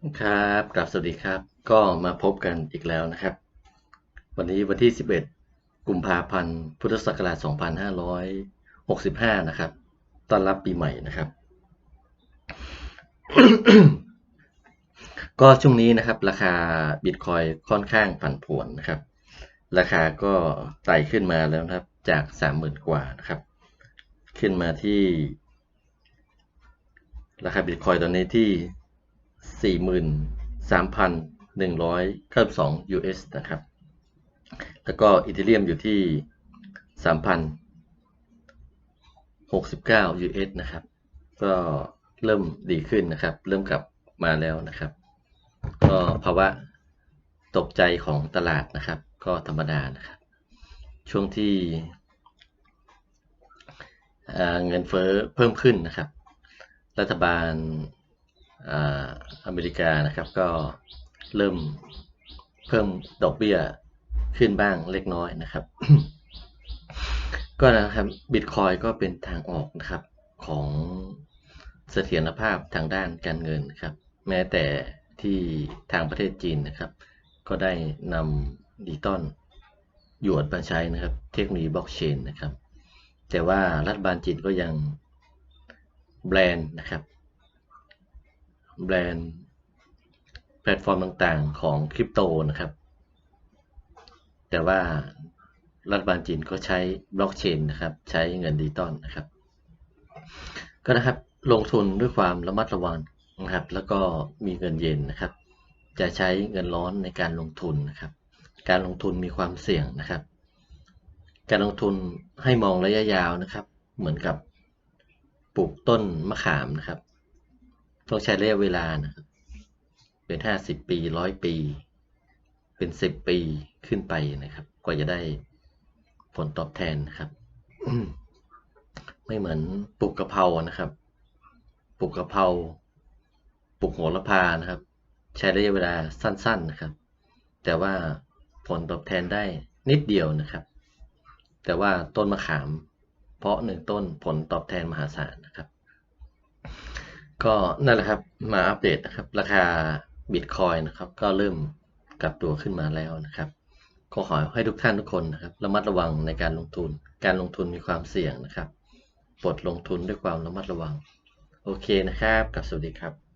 ครับกลับสวัสดีครับ ก็มาพบกันอีกแล้วนะครับ วันนี้วันที่ 11 กุมภาพันธ์ พุทธศักราช 2565 นะครับ ต้อนรับปีใหม่นะครับ ก็ช่วงนี้นะครับ ราคาบิตคอยค่อนข้างผันผวนนะครับ ราคาก็ไต่ขึ้นมาแล้วนะครับ จาก 30,000 กว่านะครับ ขึ้นมาที่ ราคาบิตคอยตอนนี้ที่ 43,192 US นะครับ แล้วก็อีเทเรียมอยู่ที่ 3,069 US นะครับ ก็เริ่มดีขึ้นนะครับ เริ่มกลับมาแล้วนะครับ ก็ภาวะตกใจของตลาดนะครับ ก็ธรรมดานะครับ ช่วงที่เอ่อเงินเฟ้อเพิ่มขึ้นนะครับ รัฐบาล อเมริกานะครับก็เริ่มเพิ่มดอกเบี้ยขึ้นบ้างเล็กน้อยนะครับ ก็นะครับบิตคอยก็เป็นทางออกนะครับของเสถียรภาพทางด้านการเงินครับ แม้แต่ที่ทางประเทศจีนนะครับ ก็ได้นำดิจิตอลหยวนมาใช้นะครับ เทคโนโลยีบล็อกเชนนะครับ แต่ว่ารัฐบาลจีนก็ยังแบรนด์นะครับ แบรนด์แพลตฟอร์มต่างๆของคริปโตนะครับ แต่ว่ารัฐบาลจีนก็ใช้บล็อกเชนนะครับ ใช้เงินดิจิตอลนะครับ ก็นะครับลงทุนด้วยความระมัดระวังนะครับ แล้วก็มีเงินเย็นนะครับ จะใช้เงินร้อนในการลงทุนนะครับ การลงทุนมีความเสี่ยงนะครับ การลงทุนให้มองระยะยาวนะครับ เหมือนกับปลูกต้นมะขามนะครับ ต้องใช้ระยะเวลานะครับ เป็นห้าสิบปีร้อยปี เป็นสิบปีขึ้นไปนะครับ กว่าจะได้ผลตอบแทนนะครับ ไม่เหมือนปลูกกะเพรานะครับปลูกกะเพราปลูกโหระพานะครับ ใช้ระยะเวลาสั้น ๆนะครับ แต่ว่าผลตอบแทนได้นิดเดียวนะครับ แต่ว่าต้นมะขาม เพราะหนึ่งต้นผลตอบแทนมหาศาลนะครับ ก็นั่นแหละครับมาอัปเดตนะครับ ราคาบิตคอยนะครับ ก็เริ่มกลับตัวขึ้นมาแล้วนะครับก็ขอให้ทุกท่านทุกคนนะครับระมัดระวังในการลงทุน การลงทุนมีความเสี่ยงนะครับปลดลงทุนด้วยความระมัดระวัง โอเคนะครับ กับสวัสดีครับ